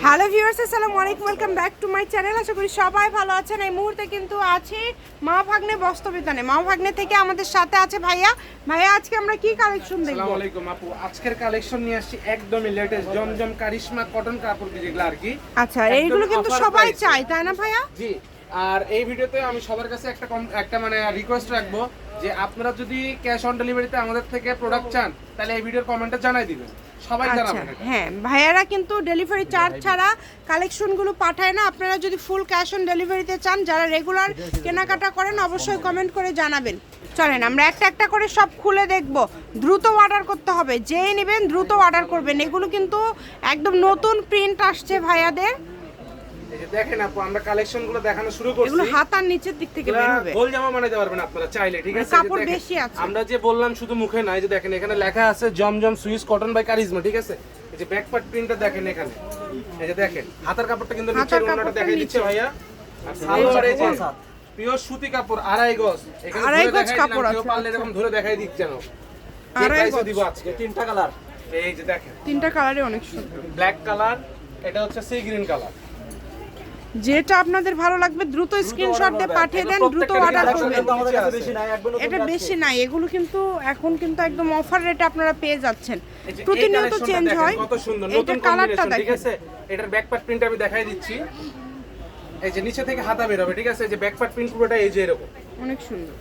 Hello viewers আসসালামু আলাইকুম welcome back to my channel আশা করি সবাই ভালো আছেন। এই মুহূর্তে কিন্তু আছি মা ভাগ্নে বস্তবিতানে মা ভাগ্নে থেকে আমাদের সাথে আছে ভাইয়া। ভাইয়া আজকে আমরা কি কালেকশন দেখব? আসসালামু আলাইকুম আপু। আজকের কালেকশন নিয়ে আসছি একদমই লেটেস্ট জমজম কারিশমা কটন কাপড় যেগুলো আর কি। আচ্ছা এইগুলো কিন্তু সবাই চায় তাই না ভাইয়া? জি আর এই ভিডিওতে আমি সবার কাছে একটা একটা মানে রিকোয়েস্ট রাখব যে আপনারা যদি ক্যাশ অন ডেলিভারিতে আমাদের থেকে প্রোডাক্ট চান তাহলে এই ভিডিওর কমেন্টে জানাই দিবেন। আচ্ছা হ্যাঁ ভাইয়ারা কিন্তু ডেলিভারি চার্জ ছাড়া কালেকশনগুলো পাঠায় না। আপনারা যদি ফুল ক্যাশ অন ডেলিভারিতে চান যারা রেগুলার কেনাকাটা করেন অবশ্যই কমেন্ট করে জানাবেন। চলেন আমরা একটা একটা করে সব খুলে দেখব। দ্রুত অর্ডার করতে হবে। যেই নেবেন দ্রুত অর্ডার করবেন। এগুলো কিন্তু একদম নতুন প্রিন্ট আসছে ভাইয়াদের। যে দেখেন আপু আমরা কালেকশনগুলো দেখানো শুরু করছি। এগুলো হাতার নিচের দিক থেকে বের হবে। গোল জামা বানাইতে পারবেন আপনারা চাইলে ঠিক আছে? কাপড় বেশি আছে। আমরা যে বললাম শুধু মুখে নাই যে দেখেন এখানে লেখা আছে Zamzam Swiss cotton by charisma ঠিক আছে? এই যে ব্যাক পার্ট প্রিন্টটা দেখেন এখানে। এই যে দেখেন হাতার কাপড়টা কিন্তু নিচের ওনাটা দেখাই দিচ্ছে ভাইয়া। আর সালোয়ার এই যে পিওর সুতি কাপড় আড়াই গজ। এখানে আড়াই গজ কাপড় আছে, পারলে আচ্ছা। এরকম ধরে দেখাই যেন। আড়াই আড়াই গজ। দিব আজকে। তিনটা কালার। এই যে দেখেন। তিনটা কালারে অনেক সুন্দর। ব্ল্যাক কালার এটা হচ্ছে সি গ্রিন কালার যেটা আপনাদের ভালো লাগবে দ্রুত স্ক্রিনশট দিয়ে পাঠিয়ে দেন দ্রুত অর্ডার করবেন। এটা বেশি নাই এগুলো কিন্তু এখন কিন্তু একদম অফার রেটে আপনারা পেয়ে যাচ্ছেন। প্রতিনিয়ত চেঞ্জ হয়। কত সুন্দর নতুন কালারটা ঠিক আছে? এটার ব্যাক পার্ট প্রিন্ট আমি দেখাই দিচ্ছি। এই যে নিচে থেকে হাতা বের হবে ঠিক আছে? এই যে ব্যাক পার্ট প্রিন্ট পুরোটা এই যে এরকম। অনেক সুন্দর।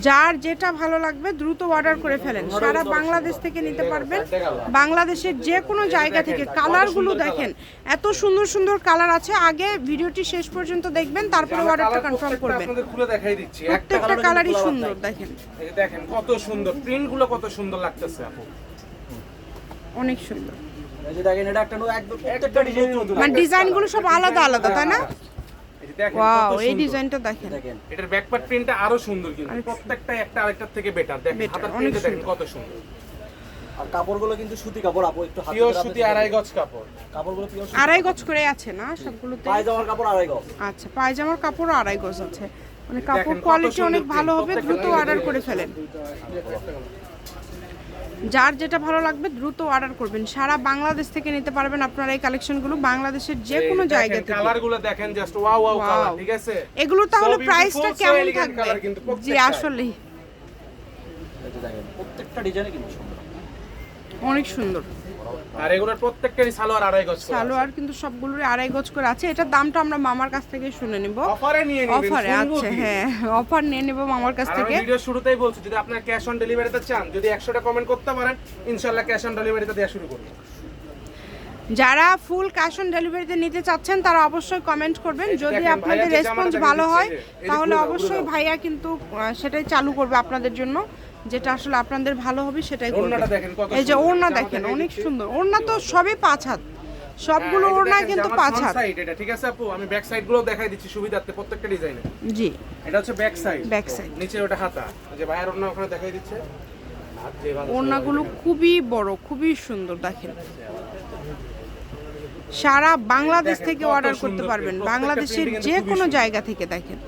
যার যেটা ভালো লাগবে দ্রুত অর্ডার করে ফেলেন। সারা বাংলাদেশ থেকে নিতে পারবেন। বাংলাদেশের যে কোনো জায়গা থেকে কালারগুলো দেখেন। এত সুন্দর সুন্দর কালার আছে। আগে ভিডিওটি শেষ পর্যন্ত দেখবেন তারপরে অর্ডারটা কনফার্ম করবেন। আপনাদের খুলে দেখাই দিচ্ছি। একটা প্রত্যেকটা কালারই সুন্দর দেখেন। দেখেন কত সুন্দর। প্রিন্টগুলো কত সুন্দর লাগতেছে আপু। অনেক সুন্দর। এই যে দেখেন এটা একটা নতুন- একদম প্রত্যেকটা ডিজাইন নতুন মানে ডিজাইনগুলো সব আলাদা আলাদা তাই না? ওয়াও এই ডিজাইনটা দেখেন। এটার ব্যাক পার্ট প্রিন্টটা আরও সুন্দর কিন্তু। প্রত্যেকটাই একটা আরেকটার থেকে বেটার দেখেন হাতার প্রিন্টটা দেখেন কত সুন্দর। আর কাপড়গুলো কিন্তু সুতি কাপড় আপু একটু হাতে পিওর সুতি আড়াই গজ কাপড়। কাপড়গুলো পিওর আড়াই গজ করে আছে না সবগুলোতে? পায়জামার কাপড় আড়াই গজ। আচ্ছা পায়জামার কাপড়ও আড়াই গজ আছে। মানে কাপড় কোয়ালিটি অনেক ভালো হবে দ্রুত অর্ডার করে ফেলেন। যার যেটা ভালো লাগবে দ্রুত অর্ডার করবেন। সারা বাংলাদেশ থেকে নিতে পারবেন আপনারা এই কালেকশনগুলো বাংলাদেশের যে কোনো জায়গা থেকে। কালারগুলো দেখেন জাস্ট ওয়াও ওয়াও কালার ঠিক আছে? এগুলো তাহলে প্রাইসটা কেমন থাকবে? জি আসলে প্রত্যেকটা ডিজাইনে কিন্তু সুন্দর। অনেক সুন্দর। আর এগুলোর প্রত্যেকটারই সালোয়ার আড়াই গজ সালোয়ার কিন্তু সবগুলোর আড়াই গজ করে আছে। এটার দামটা আমরা মামার কাছ থেকে শুনে নিব। অফারে নিয়ে নেবেন অফারে শুনব আচ্ছা হ্যাঁ অফার নিয়ে নেব মামার কাছ থেকে। ভিডিও শুরুতেই বলছি যদি আপনার ক্যাশ অন ডেলিভারিতে চান যদি 100টা কমেন্ট করতে পারেন ইনশাআল্লাহ ক্যাশ অন ডেলিভারিতে দেওয়া শুরু করব। যারা ফুল ক্যাশ অন ডেলিভারিতে নিতে চাচ্ছেন তারা অবশ্যই কমেন্ট করবেন। যদি আপনাদের রেসপন্স ভালো হয় তাহলে অবশ্যই ভাইয়া কিন্তু সেটাই চালু করবে আপনাদের জন্য। যেটা আসলে আপনাদের ভালো হবে সেটাই এই যে ওড়না দেখেন অনেক। সুন্দর। ওড়না তো সবই পাঁচ হাত। সবগুলো ওড়না কিন্তু পাঁচ হাত। সাইড এটা ঠিক আছে আপু? আমি ব্যাক সাইডগুলো দেখাই দিচ্ছি সুবিধার্থে প্রত্যেকটা ডিজাইনে জি। এটা হচ্ছে ব্যাক সাইড ব্যাক সাইড নিচে ওটা হাতা। যে ভাইয়ের ওড়না ওখানে দেখাই দিচ্ছে। ওড়নাগুলো খুবই বড় খুবই সুন্দর দেখেন। সারা বাংলাদেশ থেকে অর্ডার করতে পারবেন। বাংলাদেশের যে কোনো জায়গা থেকে দেখেন।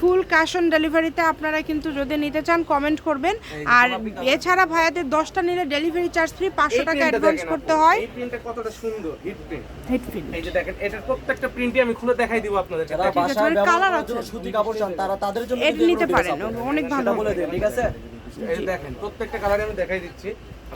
ফুল ক্যাশ অন ডেলিভারিতে আপনারা কিন্তু যদি নিতে চান কমেন্ট করবেন। আর এছাড়া ভাইয়াদের দশটা নিলে ডেলিভারি চার্জ ফ্রি পাঁচশো টাকা অ্যাডভান্স করতে হয়। এই প্রিন্টটা কতটা সুন্দর হিট প্রিন্ট হেডফিন এই যে দেখেন এটার প্রত্যেকটা প্রিন্টই আমি খুলে দেখাই দিব আপনাদের যারা আছে, বাসায় ব্যবহার colour করার জন্য আছে। সুতি কাপড় চান তারা তাদের জন্য নিতে পারেন, অনেক ভালো। বলে হবে। ঠিক আছে? এই দেখেন প্রত্যেকটা কালারে আমি দেখাই দিচ্ছি।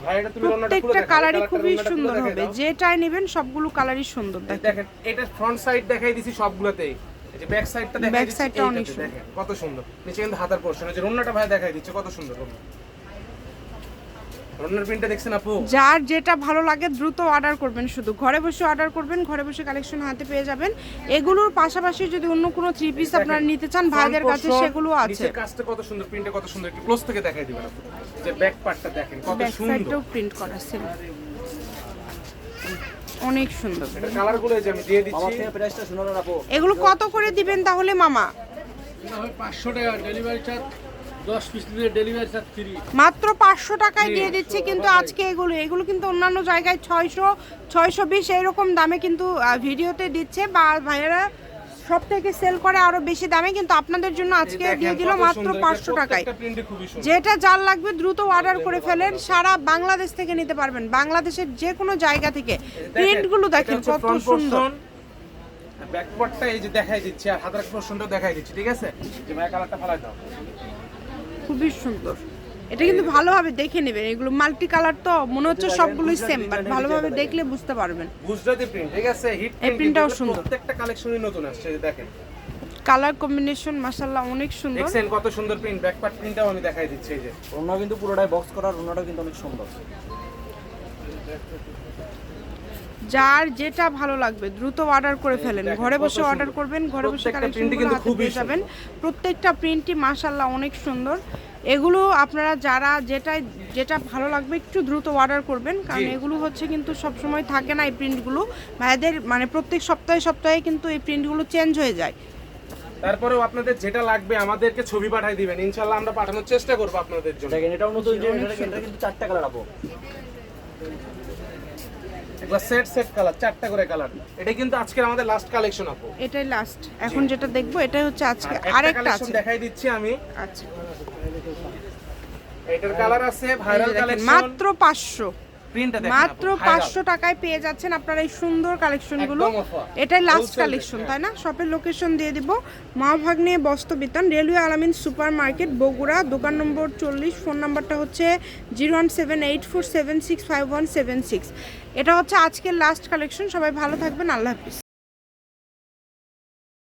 ভাই এটা তুমি ওড়নাটা খুলে প্রত্যেকটা কালারই খুবই সুন্দর হবে। যেটাই নেবেন সবগুলো কালারই সুন্দর দেখেন। দেখেন এটা ফ্রন্ট সাইড দেখাই দিছি সবগুলোতেই। এই যে ব্যাক সাইডটা দেখাই Back দিচ্ছি side টা এইটাতে, অনেক সুন্দর। কত সুন্দর। নিচে কিন্তু হাতার পোর্শন যে রন্নাটা ভাই দেখাই দিচ্ছে কত সুন্দর রন্না। রন্নার প্রিন্টটা দেখছেন আপু? যার যেটা ভালো লাগে দ্রুত অর্ডার করবেন শুধু। ঘরে বসে অর্ডার করবেন ঘরে বসে কালেকশন হাতে পেয়ে যাবেন। এগুলোর পাশাপাশি যদি অন্য কোনো থ্রি পিস আপনারা নিতে চান ভাইদের কাছে সেগুলো আছে। নিচের কাজটা কত সুন্দর প্রিন্টটা কত সুন্দর একটু ক্লোজ থেকে দেখাই দিবেন আপু। যে ব্যাক পার্টটা দেখেন কত ব্যাক সুন্দর। সাইডটাও প্রিন্ট করা সেম অনেক সুন্দর। কালারগুলো আমি দিয়ে দিচ্ছি। প্রাইসটা শুনালেন আপু এগুলো কত করে দিবেন তাহলে মামা? পাঁচশো টাকা ডেলিভারি চার্জ দশ পিস নিলে ডেলিভারি চার্জ ফ্রি মাত্র পাঁচশো টাকায় দিয়ে দিচ্ছে কিন্তু আজকে এগুলো এগুলো কিন্তু অন্যান্য জায়গায় ছয়শো ছয়শো বিশ এইরকম দামে কিন্তু ভিডিওতে দিচ্ছে বা ভাইয়েরা সব থেকে সেল করে আরও বেশি দামে কিন্তু আপনাদের জন্য আজকে দিয়ে দিল মাত্র পাঁচশো টাকায়। যেটা যার লাগবে দ্রুত অর্ডার করে ফেলেন সারা বাংলাদেশ থেকে নিতে পারবেন। বাংলাদেশের যে কোনো জায়গা থেকে। প্রিন্টগুলো দেখেন কত সুন্দর। এই যে দেখাই দিচ্ছি আর হাতের পোর্শনটা দেখাই দিচ্ছি ঠিক আছে? যে ভাই কালারটা ফেলাই দাও। খুবই সুন্দর। এটা কিন্তু ভালোভাবে দেখে নেবেন। এগুলো মাল্টি কালার তো মনে হচ্ছে সবগুলোই সেম বাট ভালোভাবে দেখলে বুঝতে পারবেন। গুজরাটি প্রিন্ট ঠিক আছে হিট এই print-টাও সুন্দর। প্রত্যেকটা কালেকশনই নতুন আসছে এই দেখেন। কালার কম্বিনেশন মাশাআল্লাহ অনেক সুন্দর। দেখছেন কত সুন্দর প্রিন্ট ব্যাক পার্ট প্রিন্টটাও আমি দেখাই দিচ্ছি এই যে। ওনা কিন্তু পুরোটাই বক্স করা ওনাটাও কিন্তু অনেক সুন্দর। যার যেটা ভালো লাগবে দ্রুত অর্ডার করে ফেলেন। ঘরে বসে অর্ডার করবেন ঘরে বসে কালেকশনগুলো কিন্তু খুবই যাবেন। প্রত্যেকটা প্রিন্টই মাশাআল্লাহ অনেক সুন্দর। এগুলো আপনারা যারা যেটা যেটা ভালো লাগবে একটু দ্রুত অর্ডার করবেন কারণ এগুলো হচ্ছে কিন্তু সব সময় থাকে না এই প্রিন্টগুলো ভাইদের মানে প্রত্যেক সপ্তাহে সপ্তাহে কিন্তু এই প্রিন্টগুলো চেঞ্জ হয়ে যায়। তারপরেও আপনাদের যেটা লাগবে আমাদেরকে ছবি পাঠাই দিবেন। ইনশাল্লাহ আমরা পাঠানোর চেষ্টা করব আপনাদের জন্য। দেখেন এটাও নতুন যে এটা কিন্তু চারটা কালার আপু একবার সেট সেট কালার চারটা করে কালার এটা কিন্তু আজকের আমাদের লাস্ট কালেকশন আপু। এটাই লাস্ট এখন যেটা দেখব এটাই হচ্ছে আজকে আর একটা আরেকটা আছে। দেখাই দিচ্ছি আমি। আচ্ছা। এটার কালার আছে ভাইরাল কালেকশন মাত্র পাঁচশো। প্রিন্টটা দেখেন মাত্র আপু, viral। পাঁচশো টাকায় পেয়ে যাচ্ছেন আপনারা এই সুন্দর কালেকশনগুলো এটাই লাস্ট কালেকশন তাই না? শপের লোকেশন দিয়ে দিব। Ma Bhagne Bastrabitan railway Alamin super market Bogura দোকান নম্বর চল্লিশ ফোন নাম্বারটা হচ্ছে zero one seven eight four seven six five one seven six এটা হচ্ছে আজকের লাস্ট কালেকশন সবাই ভালো থাকবেন আল্লাহ হাফিজ।